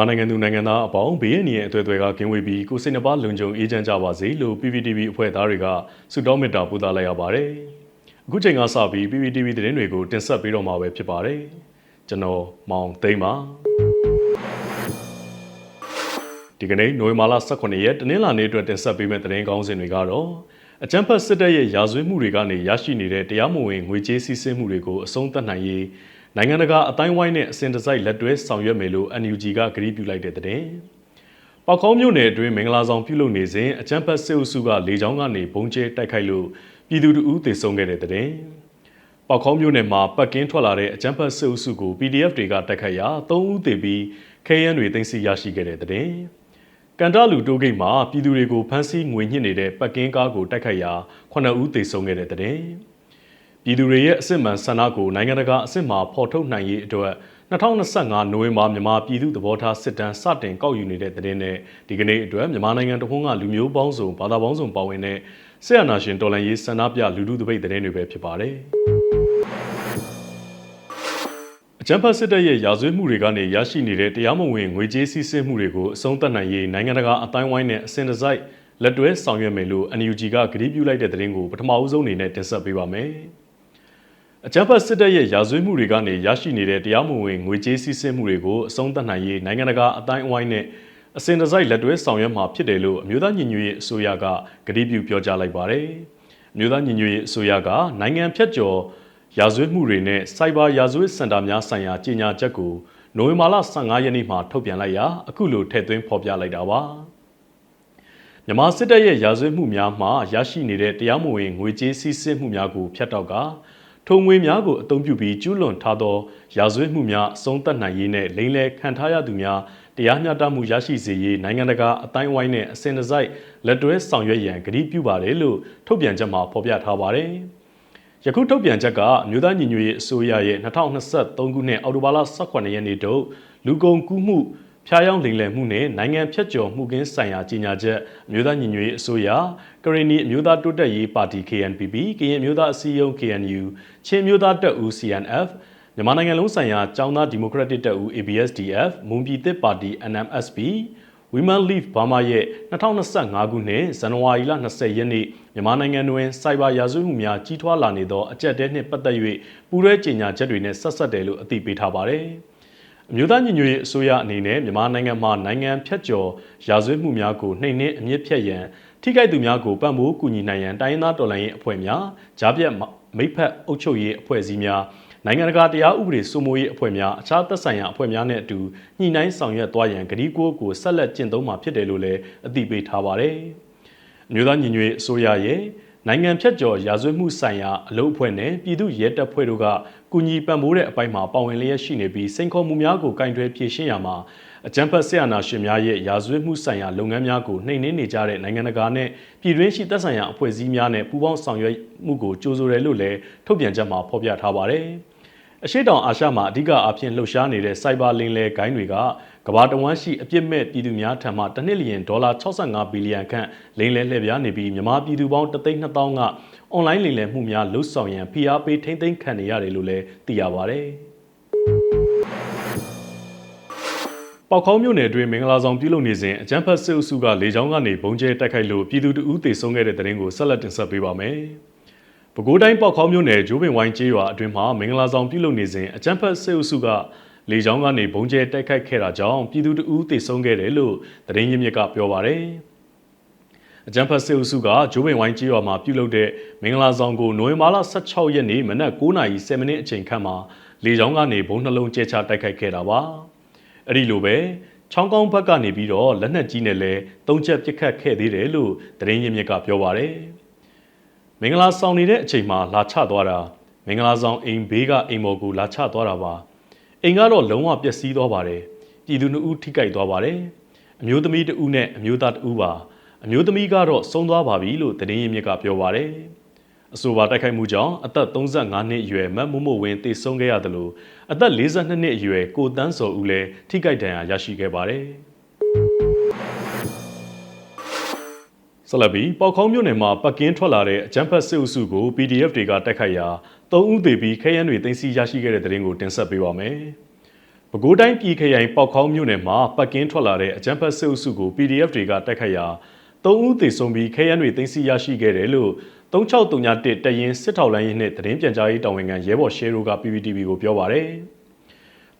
မြန်မာနိုင်ငံသူနိုင်ငံသားအပေါင်းဘေးအန္တရာယ်အသွယ်သွယ်ကကင်းဝေးပြီးကိုယ်စိတ်နှပါလုံခြုံအေးချမ်းကြပါစေလို့ PPTV အဖွဲ့သားတွေကဆုတောင်းမေတ္တာပို့သလိုက်ရပါတယ်။အခုချိန်ကစပြီး PPTV သတင်းတွေကိုတင်ဆက်ပေးတော့မှာပဲဖြစ်ပါတယ်။ကျွန်တော်မောင်သိန်းပါ။ဒီကနေ့နိုဝင်ဘာလ18ရက်တနင်္လာနေ့အတွက်တင်ဆက်ပေးမယ့်သတင်းကောင်းစင်တွေကတော့အကြံဖတ်စစ်တပ်ရဲ့ရာဇဝတ်မှုတွေကနေရရှိနေတဲ့တရားမဝင်ငွေကြေးစီးဆင်းမှုတွေကိုအဆုံးသတ်နိုင်ရေး နိုင်ငံတကာအတိုင်းဝိုင်းနဲ့အစဉ်တစိုက်လက်တွဲဆောင်ရွက်မယ်လို့ NUG ကကြေညာပြုလိုက်တဲ့တဲ့။ပောက်ခေါင်းမြို့နယ်အတွင်းမင်္ဂလာဆောင်ပြုလုပ်နေစဉ်အကြမ်းဖက်စစ်အုပ်စုကလေကြောင်းကနေဘုံကျဲတိုက်ခိုက်လို့ပြည်သူတအူးသေဆုံးခဲ့တဲ့တဲ့။ပောက်ခေါင်းမြို့နယ်မှာပတ်ကင်းထွက်လာတဲ့အကြမ်းဖက်စစ်အုပ်စုကို PDF တွေကတိုက်ခိုက်ရာ၃ဦးသေပြီးခဲယမ်းတွေတင်စီရရှိခဲ့တဲ့တဲ့။ကန်တလူတိုးဂိတ်မှာပြည်သူတွေကိုဖမ်းဆီးငွေညှစ်နေတဲ့ပတ်ကင်းကားကိုတိုက်ခိုက်ရာ9ဦးသေဆုံးခဲ့တဲ့တဲ့။ ပြည်သူတွေရဲ့အစစ်မှန်ဆန္ဒကိုနိုင်ငံတကာအစစ်မှဖော်ထုတ်နိုင်ရေးအတွက်2025နိုဝင်ဘာမြန်မာပြည်သူသဘောထားစစ်တမ်းစတင်ကောက်ယူနေတဲ့တဲ့နဲ့ဒီကနေ့အတွက်မြန်မာနိုင်ငံတခုံးကလူမျိုးပေါင်းစုံဘာသာပေါင်းစုံပါဝင်တဲ့ဆေးရနာရှင်တော်လှန်ရေးဆန္ဒပြလူထုတပိတ်တဲ့တွေပဲဖြစ်ပါတယ်။အကြံဖတ်စစ်တပ်ရဲ့ရာဇဝတ်မှုတွေကနေရရှိနေတဲ့တရားမဝင်ငွေကြေးစီးဆင်းမှုတွေကိုအဆုံးသတ်နိုင်ရေးနိုင်ငံတကာအတိုင်းဝိုင်းနဲ့အစဉ်တစိုက်လက်တွဲဆောင်ရွက်မယ်လို့ NUG ကကြေညာပြုလိုက်တဲ့သတင်းကိုပထမအဦးဆုံးအနေနဲ့တင်ဆက်ပေးပါမယ်။ အကြမ်းဖက်စစ်တပ်ရဲ့ရာဇဝတ်မှုတွေကနေရရှိနေတဲ့တရားမဝင်ငွေကြေးစီးဆင်းမှုတွေကိုအဆုံးသတ်နိုင်ရေးနိုင်ငံတကာအတိုင်းအဝိုင်းနဲ့အစဉ်တစိုက်လက်တွဲဆောင်ရွက်မှာဖြစ်တယ်လို့အမျိုးသားညီညွတ်ရေးအစိုးရကကတိပြုပြောကြားလိုက်ပါတယ်။အမျိုးသားညီညွတ်ရေးအစိုးရကနိုင်ငံဖြတ်ကျော်ရာဇဝတ်မှုတွေနဲ့စိုက်ဘာရာဇဝတ်စင်တာများဆိုင်ရာကြေညာချက်ကိုနိုဝင်ဘာလ15ရက်နေ့မှာထုတ်ပြန်လိုက်ရာအခုလိုထည့်သွင်းဖော်ပြလိုက်တာပါ။မြန်မာစစ်တပ်ရဲ့ရာဇဝတ်မှုများမှာရရှိနေတဲ့တရားမဝင်ငွေကြေးစီးဆင်းမှုများကိုဖျက်တောက်က ထုံငွေများကိုအသုံးပြုပြီးကျူးလွန်ထားသောရာဇဝတ်မှုများအဆုံးသတ်နိုင်ရေးနဲ့လိမ်လည်ခံထားရသူများတရားမျှတမှုရရှိစေရေးနိုင်ငံတကာအတိုင်းအဝိုင်းနဲ့အစဉ်တစိုက်လက်တွဲဆောင်ရွက်ရန်ကတိပြုပါတယ်လို့ထုတ်ပြန်ချက်မှာဖော်ပြထားပါတယ်။ယခုထုတ်ပြန်ချက်ကအမျိုးသားညီညွတ်ရေးအစိုးရရဲ့2023ခုနှစ်အောက်တိုဘာလ18ရက်နေ့တို့လူကုန်ကူးမှု ဖျားယောင်းလိမ်လည်မှုနဲ့နိုင်ငံဖြတ်ကျော်မှုကင်းဆိုင်ရာကြီးညာချက်အမျိုးသားညီညွတ်ရေးအစိုးရကရင်နီအမျိုးသားတိုးတက်ရေးပါတီ KNPP ကရင်အမျိုးသားအစည်းအရုံး KNU ချင်းမျိုးသားတပ်ဦး CNF မြန်မာနိုင်ငံလုံးဆိုင်ရာចောင်းသားဒီမိုကရက်တစ်တပ်ဦး ABSDF မွန်ပြည်သစ်ပါတီ NMSP Women Leave Burma ရဲ့2025ခုနှစ်ဇန်နဝါရီလ20ရက်နေ့မြန်မာနိုင်ငံတွင်စိုက်ဘာရာဇဝတ်မှုများကြီးထွားလာနေသောအကြက်တဲနှင့်ပတ်သက်၍ပူးရဲကြေညာချက်တွေနဲ့ဆက်ဆက်တယ်လို့အသိပေးထားပါတယ်။ အမျိုးသားညီညွတ်ရေးအစိုးရအနေနဲ့မြန်မာနိုင်ငံမှာနိုင်ငံဖြတ်ကျော်ရာဇဝတ်မှုများကိုနှိမ်နင်းအမြင့်ဖြတ်ရန်ထိခိုက်သူများကိုပံ့ပိုးကူညီနိုင်ရန်တိုင်းရင်းသားတော်လှန်ရေးအဖွဲ့များဂျားပြတ်မိဖက်အုပ်ချုပ်ရေးအဖွဲ့အစည်းများနိုင်ငံတကာတရားဥပဒေစိုးမိုးရေးအဖွဲ့များအခြားသက်ဆိုင်ရာအဖွဲ့များနဲ့အတူညှိနှိုင်းဆောင်ရွက်သွားရန်ကတိကိုးကိုဆက်လက်ကျင့်သုံးမှာဖြစ်တယ်လို့လည်းအသိပေးထားပါတယ်။အမျိုးသားညီညွတ်ရေးအစိုးရရဲ့ နိုင်ငံဖြတ်ကျော်ရာဇဝတ်မှုဆိုင်ရာအလုပ်အဖွဲ့နဲ့ပြည်သူ့ရဲတပ်ဖွဲ့တို့ကကူညီပံ့ပိုးတဲ့အပိုင်းမှာပါဝင်လျက်ရှိနေပြီးစိန်ခေါ်မှုများကိုကင်တွယ်ဖြေရှင်းရမှာအကြံဖတ်ဆရာနာရှင်များရဲ့ရာဇဝတ်မှုဆိုင်ရာလုပ်ငန်းများကိုနှိမ်နင်းနေကြတဲ့နိုင်ငံတကာနဲ့ပြည်တွင်းရှိသက်ဆိုင်ရာအဖွဲ့အစည်းများနဲ့ပူးပေါင်းဆောင်ရွက်မှုကိုကြိုးဆိုတယ်လို့လည်းထုတ်ပြန်ချက်မှာဖော်ပြထားပါတယ်။ အရှိတောင်အာရှမှာအဓိကအဖြစ်လှုပ်ရှားနေတဲ့စိုက်ဘာလင်းလဲဂိုင်းတွေကကမ္ဘာတဝန်းရှိအပြစ်မဲ့ပြည်သူများထံမှတစ်နှစ်လျင်ဒေါ်လာ65ဘီလီယံခန့်လိမ်လဲလှည့်ပြားနေပြီးမြန်မာပြည်သူပေါင်း3,200ကအွန်လိုင်းလိမ်လည်မှုများလှုပ်ဆောင်ရန်ဖိအားပေးထိမ့်သိမ်းခံနေရတယ်လို့လည်းသိရပါဗျ။ပေါက်ခေါင်းမြို့နယ်အတွင်းမင်္ဂလာဆောင်ပြုလုပ်နေစဉ်အကြမ်းဖက်စစ်အုပ်စုကလေကြောင်းကနေဘုံကျဲတိုက်ခိုက်လို့ပြည်သူတအူးသေဆုံးခဲ့တဲ့တဲ့ရင်ကိုဆက်လက်တင်ဆက်ပေးပါမယ်။ ပဲခူးတိုင်းပေါက်ခေါင်းမြို့နယ်ဂျိုးပင်ဝိုင်းကျေးရွာအတွင်းမှာမင်္ဂလာဆောင်ပြုလုပ်နေစဉ်အကြမ်းဖက်စစ်အုပ်စုကလေကြောင်းကနေဘုံကျဲတိုက်ခိုက်ခဲ့တာကြောင့်ပြည်သူတအူးသေဆုံးခဲ့တယ်လို့သတင်းရင်းမြစ်ကပြောပါရယ်အကြံဖတ်စစ်အုပ်စုကဂျိုးပင်ဝိုင်းကြီးရွာမှာပြုလုပ်တဲ့မင်္ဂလာဆောင်ကိုနိုဝင်ဘာလ16ရက်နေ့မနက်9:10မိနစ်အချိန်ခန့်မှာလေကြောင်းကနေဘုံနှလုံးကျဲချတိုက်ခိုက်ခဲ့တာပါအဲ့ဒီလိုပဲချောင်းကောင်းဘက်ကနေပြီးတော့လက်နက်ကြီးနဲ့လည်းသုံးချက်ပစ်ခတ်ခဲ့သေးတယ်လို့သတင်းရင်းမြစ်ကပြောပါရယ် မင်္ဂလာဆောင်နေတဲ့အချိန်မှာလာချသွားတာမင်္ဂလာဆောင်အိမ်ဘေးကအိမ်မော်ကိုလာချသွားတာပါအိမ်ကတော့လုံးဝပျက်စီးသွားပါတယ်ပြည်သူနှစ်ဦးထိခိုက်သွားပါတယ်အမျိုးသမီးတဦးနဲ့အမျိုးသားတဦးပါအမျိုးသမီးကတော့ဆုံးသွားပါပြီလို့သတင်းရင်းမြစ်ကပြောပါတယ်အဆိုပါတိုက်ခိုက်မှုကြောင့်အသက်35နှစ်အရွယ်မတ်မို့မို့ဝင်းတေဆုံးခဲ့ရတယ်လို့အသက်42နှစ်အရွယ်ကိုတန်းစော်ဦးလည်းထိခိုက်ဒဏ်ရာရရှိခဲ့ပါတယ် ဆလဘီပေါခေါင်းမြို့နယ်မှာပတ်ကင်းထွက်လာတဲ့အကြမ်းဖက်စစ်အုပ်စုကို PDF တွေကတိုက်ခိုက်ရာ၃ဦးသေပြီးခဲယမ်းတွေတင်စီရရှိခဲ့တဲ့တဲ့ရင်ကိုတင်ဆက်ပေးပါမယ်။ပပဲခူးတိုင်းပြည်ခရိုင်ပေါက်ခေါင်းမြို့နယ်မှာပတ်ကင်းထွက်လာတဲ့အကြမ်းဖက်စစ်အုပ်စုကို PDF တွေကတိုက်ခိုက်ရာ၃ဦးသေဆုံးပြီးခဲယမ်းတွေသိမ်းဆည်းရရှိခဲ့တယ်လို့3631တပ်ရင်းစစ်ထောက်လိုင်းရေးနှင့်သတင်းပြန်ကြားရေးတာဝန်ခံရဲဘော်ရှေရိုက PPTV ကိုပြောပါရယ်။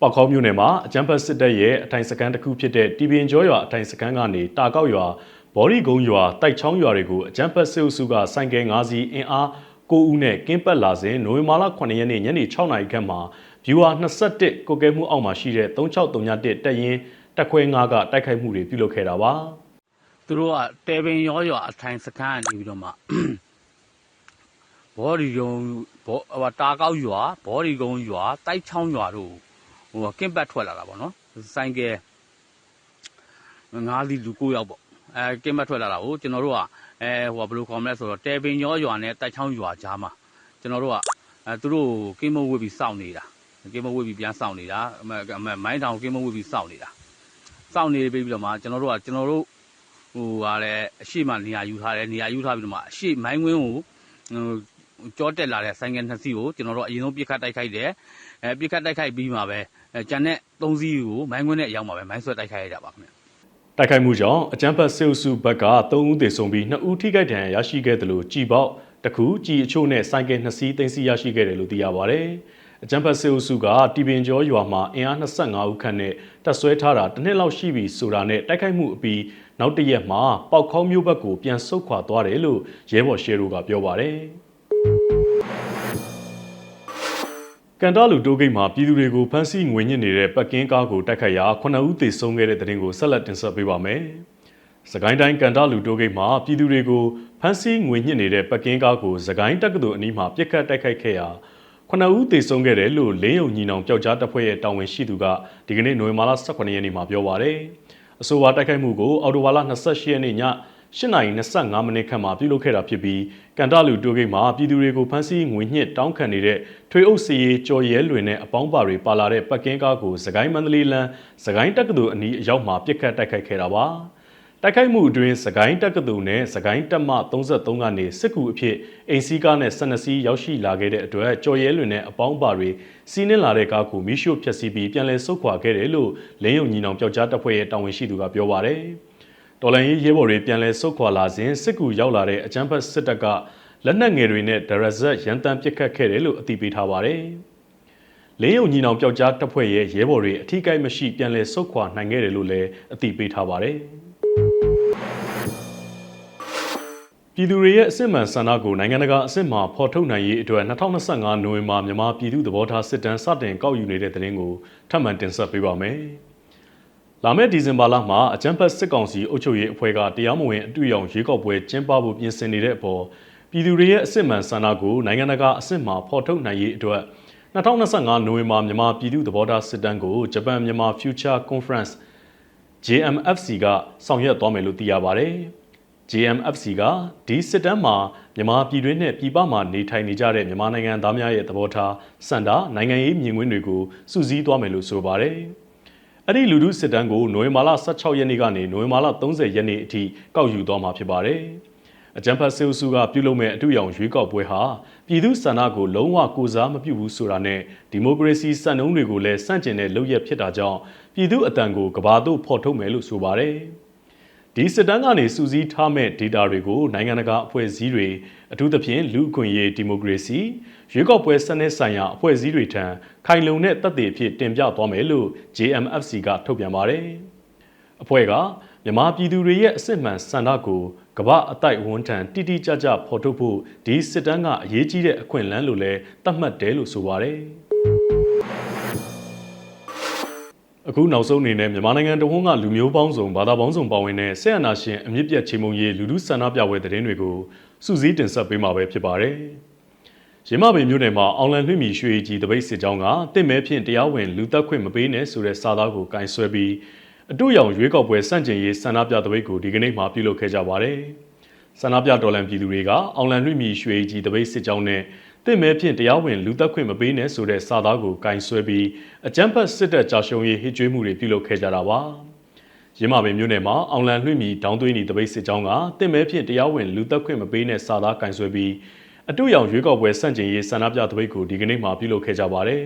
ပေါက်ခေါင်းမြို့နယ်မှာအကြမ်းဖက်စစ်တပ်ရဲ့အထိုင်စခန်းတစ်ခုဖြစ်တဲ့တီပင်ကျော်ရွာအထိုင်စခန်းကနေတာကောက်ရွာ ဘော်ရီကုန်းရွာတိုက်ချောင်းရွာတွေကိုအကြမ်းဖက်စစ်အုပ်စုကစိုင်ကဲ၅စီးအင်အား9ဦးနဲ့ကင်းပတ်လာစဉ်နိုဝင်ဘာလ9ရက်နေ့ညနေ6နာရီခန့်မှာ viewer 21ကိုကဲမှုအောက်မှာရှိတဲ့3631တက်ရင်တက်ခွဲ9ကတိုက်ခိုက်မှုတွေပြုလုပ်ခဲ့တာပါသူတို့ကတဲပင်ရောရွာအထိုင်စခန်းကနေပြီးတော့မှဘောဒီကုံဘောဟိုတာကောက်ရွာဘောဒီကုံရွာတိုက်ချောင်းရွာတို့ဟိုကင်းပတ်ထွက်လာတာပေါ့နော်ဆိုင်ကယ်ငါးစီးလူ9ယောက်ပေါ့အဲ ကင်းပတ်ထွက်လာတာကို ကျွန်တော်တို့ကအဲဟိုဘယ်လိုခေါ်မလဲဆိုတော့တဲပင်ရောရွာနဲ့တိုက်ချောင်းရွာကြားမှာ ကျွန်တော်တို့ကအဲသူတို့ကင်းမဝစ်ပြီး စောင့်နေတာကင်းမဝစ်ပြီးပြန်စောင့်နေတာအမအမမိုင်းတောင်ကင်းမဝစ်ပြီး စောင့်နေတာ စောင့်နေပြီးပြီးတော့မှ ကျွန်တော်တို့ကကျွန်တော်တို့ဟိုဟာလည်း အရှိမနေရာယူထားတယ် နေရာယူထားပြီးတော့မှ အရှိမိုင်းဝင်းကိုဟိုကြောတက်လာတဲ့ ဆိုင်ကယ်နှစ်စီးကို ကျွန်တော်တို့အရင်ဆုံးပြစ်ခတ်တိုက်ခိုက်တယ်အဲပြစ်ခတ်တိုက်ခိုက်ပြီးမှပဲအဲကျန်တဲ့သုံးစီးကို မိုင်းဝင်းနဲ့အရောက်မှာပဲ မိုင်းဆွဲတိုက်ခိုက်ရတာပါခင်ဗျ တိုက်ခိုက်မှုကြောင့်အကြမ်းဖက်စစ်အုပ်စုဘက်က3ဦးသေဆုံးပြီး2ဦးထိခိုက်ဒဏ်ရာရရှိခဲ့တယ်လို့ကြည်ပေါက်တစ်ခုကြည်အချို့နဲ့စိုက်ကဲ2စီးသိမ်းဆည်းရရှိခဲ့တယ်လို့သိရပါဗျ။အကြမ်းဖက်စစ်အုပ်စုကတီပင်ကျော်ရွာမှာအင်အား25ဦးခန့်နဲ့တပ်ဆွဲထားတာတစ်နှစ်လောက်ရှိပြီဆိုတာနဲ့တိုက်ခိုက်မှုအပြီးနောက်တစ်ရက်မှာပေါက်ခေါင်းမျိုးဘက်ကိုပြန်ဆုတ်ခွာသွားတယ်လို့ရဲဘော်ရှေရိုကပြောပါဗျ။ ကန်တာလူတိုးဂိတ်မှာပြည်သူတွေကိုဖမ်းဆီးငွေညစ်နေတဲ့ပတ်ကင်းကားကိုတိုက်ခိုက်ရာ9ဦးသေဆုံးခဲ့တဲ့တဲ့တင်ကိုဆက်လက်တင်ဆက်ပေးပါမယ်။စကိုင်းတိုင်းကန်တာလူတိုးဂိတ်မှာပြည်သူတွေကိုဖမ်းဆီးငွေညစ်နေတဲ့ပတ်ကင်းကားကိုစကိုင်းတက္ကသိုလ်အနီးမှာပြစ်ခတ်တိုက်ခိုက်ခဲ့ရာ9ဦးသေဆုံးခဲ့တယ်လို့လင်းယုံညီနောင်ပျောက်ကြားတပ်ဖွဲ့ရဲ့တာဝန်ရှိသူကဒီကနေ့နိုဝင်ဘာလ18ရက်နေ့မှာပြောပါရယ်။အဆိုပါတိုက်ခိုက်မှုကိုအော်တိုဘာလ28ရက်နေ့ည 8:25မိနစ်ခန့်မှာပြုလုပ်ခဲ့တာဖြစ်ပြီးကန်တလူတိုးဂိတ်မှာပြည်သူတွေကိုဖမ်းဆီးငွေညှစ်တောင်းခံနေတဲ့ထွေအုပ်စီရီကြော်ရဲလွင်နဲ့အပေါင်းပါတွေပါလာတဲ့ပတ်ကင်းကားကိုစကိုင်းမန္တလေးလမ်းစကိုင်းတက္ကသိုလ်အနီးအရောက်မှာပြစ်ခတ်တိုက်ခိုက်ခဲ့တာပါတိုက်ခိုက်မှုအတွင်းစကိုင်းတက္ကသိုလ်နဲ့စကိုင်းတပ်မ33ကနေစစ်ကူအဖြစ်အိမ်စီးကားနဲ့12စီးရောက်ရှိလာခဲ့တဲ့အတွက်ကြော်ရဲလွင်နဲ့အပေါင်းပါတွေစီးနှင်းလာတဲ့ကားကိုမိရှို့ဖျက်ဆီးပြီးပြန်လည်ဆုတ်ခွာခဲ့တယ်လို့လင်းယုံညီနောင်ပျောက်ကြားတပ်ဖွဲ့ရဲ့တာဝန်ရှိသူကပြောပါရယ် တော်လန်ရေးရဲဘော်တွေပြန်လည်ဆုတ်ခွာလာစဉ်စစ်ကူရောက်လာတဲ့အကြမ်းဖက်စစ်တပ်ကလက်နက်ငယ်တွေနဲ့ဒရဇက်ရန်တမ်းပစ်ခတ်ခဲ့တယ်လို့အသိပေးထားပါတယ်။လင်းယုံညီနောင်ပျောက်ကြားတပ်ဖွဲ့ရဲ့ရဲဘော်တွေအထီးကိုက်မရှိပြန်လည်ဆုတ်ခွာနိုင်ခဲ့တယ်လို့လည်းအသိပေးထားပါတယ်။ပြည်သူတွေရဲ့အစစ်မှန်ဆန္ဒကိုနိုင်ငံတကာအစစ်မှဖော်ထုတ်နိုင်ရေးအတွက်2025နိုဝင်ဘာမြန်မာပြည်သူ့သဘောထားစစ်တမ်းစတင်ကောက်ယူနေတဲ့တဲ့တင်ကိုထပ်မံတင်ဆက်ပေးပါမယ်။ လာမယ့်ဒီဇင်ဘာလမှာအကြံဖက်စစ်ကောင်စီအုပ်ချုပ်ရေးအဖွဲ့ကတရားမဝင်အတွေ့အကြုံရွေးကောက်ပွဲကျင်းပဖို့ပြင်ဆင်နေတဲ့အပေါ်ပြည်သူတွေရဲ့အစစ်မှန်ဆန္ဒကိုနိုင်ငံတကာအစစ်မှဖော်ထုတ်နိုင်ရေးအတွက်2025နိုဝင်ဘာမြန်မာပြည်သူ့သဘောထားစစ်တမ်းကိုဂျပန်မြန်မာ Future Conference JMFC ကဆောင်ရွက်သွားမယ်လို့သိရပါတယ်။ JMFC ကဒီစစ်တမ်းမှာမြန်မာပြည်တွင်းနဲ့ပြည်ပမှာနေထိုင်နေကြတဲ့မြန်မာနိုင်ငံသားများရဲ့သဘောထားစံတာနိုင်ငံရေးမြင်ကွင်းတွေကိုစုစည်းသွားမယ်လို့ဆိုပါတယ်။ အဲ့ဒီလူထုစစ်တမ်းကိုနိုဝင်ဘာလ16ရက်နေ့ကနေနိုဝင်ဘာလ30ရက်နေ့အထိကောက်ယူသွားမှာဖြစ်ပါတယ်။အကြံဖတ်ဆေးစုကပြုလုပ်မဲ့အတူရောင်ရွေးကောက်ပွဲဟာပြည်သူစံနာကိုလုံးဝကိုစားမပြုဘူးဆိုတာနဲ့ဒီမိုကရေစီစံနှုန်းတွေကိုလည်းစန့်ကျင်တဲ့လုပ်ရက်ဖြစ်တာကြောင့်ပြည်သူအတန်ကိုကဘာတို့ဖော်ထုတ်မယ်လို့ဆိုပါတယ်။ဒီစစ်တမ်းကနေစူးစီးထားမဲ့ data တွေကိုနိုင်ငံတကာအဖွဲ့အစည်းတွေအထူးသဖြင့်လူ့အခွင့်အရေးဒီမိုကရေစီ ရွေးကောက်ပွဲစနစ်ဆိုင်ရာအဖွဲ့အစည်းတွေထံခိုင်လုံတဲ့တပ်တွေဖြစ်တင်ပြသွားမယ်လို့ JMFC ကထုတ်ပြန်ပါတယ်။အဖွဲ့ကမြန်မာပြည်သူတွေရဲ့အစစ်မှန်စံတကိုကမ္ဘာအတိုက်ဝန်းထံတိတိကျကျဖော်ထုတ်ဖို့ဒီစစ်တမ်းကအရေးကြီးတဲ့အခွင့်အလမ်းလို့လည်းသတ်မှတ်တယ်လို့ဆိုပါတယ်။အခုနောက်ဆုံးအနေနဲ့မြန်မာနိုင်ငံတဝန်းကလူမျိုးပေါင်းစုံဘာသာပေါင်းစုံပါဝင်တဲ့ဆက်အနာရှင်အမြင့်ပြတ်ချေမှုန်းရေးလူထုဆန္ဒပြပွဲသတင်းတွေကိုစုစည်းတင်ဆက်ပေးမှာပဲဖြစ်ပါတယ်။ ရင်းမပင်မြို့နယ်မှာအောင်လန်လွှင့်မီရွှေကြီးတပိတ်စစ်ကြောင်းကတင့်မဲဖြင့်တရားဝင်လူသက်ခွင့်မပေးနဲ့ဆိုတဲ့စာသားကိုကင်ဆွဲပြီးအတူရောင်ရွေးကောက်ပွဲစန့်ကျင်ရေးဆန္ဒပြတပိတ်ကိုဒီကနေ့မှပြုလုပ်ခဲ့ကြပါတယ်။ဆန္ဒပြတော်လှန်ပြည်သူတွေကအောင်လန်လွှင့်မီရွှေကြီးတပိတ်စစ်ကြောင်းနဲ့တင့်မဲဖြင့်တရားဝင်လူသက်ခွင့်မပေးနဲ့ဆိုတဲ့စာသားကိုကင်ဆွဲပြီးအကြမ်းဖက်စစ်တပ်ကြာရှုံးရေးဟစ်ကြွေးမှုတွေပြုလုပ်ခဲ့ကြတာပါ။ရင်းမာပင်မြို့နယ်မှာအောင်လန်လွှင့်မီဒေါင်းသွင်းဤတပိတ်စစ်ကြောင်းကတင့်မဲဖြင့်တရားဝင်လူသက်ခွင့်မပေးနဲ့စာသားကင်ဆွဲပြီး အတူရောင်ရွေးကောက်ပွဲစန့်ကျင်ရေးဆန္ဒပြတပိတ်ကိုဒီကနေ့မှပြုလုပ်ခဲ့ကြပါတယ်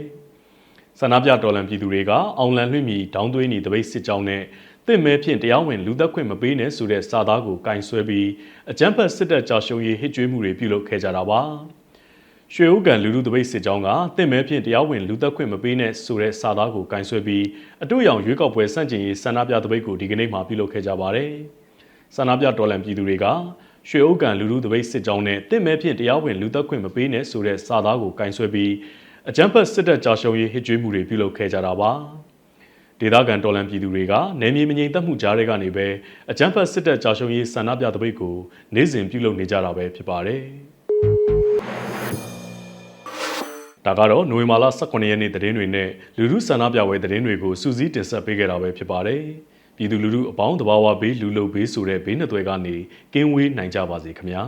။ဆန္ဒပြတော်လှန်ပြည်သူတွေကအောင်လန်လွှင့်မီဒေါင်းသွေးနီတပိတ်စစ်ကြောင်းနဲ့တင့်မဲဖြင့်တရားဝင်လူသက်ခွင့်မပေးနဲ့ဆိုတဲ့စာသားကိုကင်ဆွဲပြီးအကြမ်းဖက်စစ်တပ်ကြာရှုံးရေးဟစ်ကြွေးမှုတွေပြုလုပ်ခဲ့ကြတာပါရွှေဥကန်လူလူတပိတ်စစ်ကြောင်းကတင့်မဲဖြင့်တရားဝင်လူသက်ခွင့်မပေးနဲ့ဆိုတဲ့စာသားကိုကင်ဆွဲပြီးအတူရောင်ရွေးကောက်ပွဲစန့်ကျင်ရေးဆန္ဒပြတပိတ်ကိုဒီကနေ့မှပြုလုပ်ခဲ့ကြပါတယ်ဆန္ဒပြတော်လှန်ပြည်သူတွေက ရွှေဥကန်လူလူတပိတ်စစ်ကြောင်းနဲ့တင့်မဲဖြင့်တရားဝင်လူသက်ခွင့်မပေးနဲ့ဆိုတဲ့စာသားကိုကင်ဆွဲပြီးအကြမ်းဖက်စစ်တပ်ကြာရှုံးရေးဟစ်ကြွေးမှုတွေပြုလုပ်ခဲ့ကြတာပါဒေသခံတော်လှန်ပြည်သူတွေကနယ်မြေမငြိမ်သက်မှုကြားတွေကနေပဲအကြမ်းဖက်စစ်တပ်ကြာရှုံးရေးဆန္ဒပြတပိတ်ကိုနေ့စဉ်ပြုလုပ်နေကြတာပဲဖြစ်ပါတယ်ဒါကတော့နိုဝင်ဘာလ18ရက်နေ့သတင်းတွေနဲ့လူလူဆန္ဒပြပွဲသတင်းတွေကိုစူးစီးတင်ဆက်ပေးခဲ့တာပဲဖြစ်ပါတယ် ပြည်သူလူထုအပေါင်းတဘာဝဘေးလူလုံဘေးဆိုတဲ့ဘေးနှစ်သွဲကနေကင်းဝေးနိုင်ကြပါစေခင်ဗျာ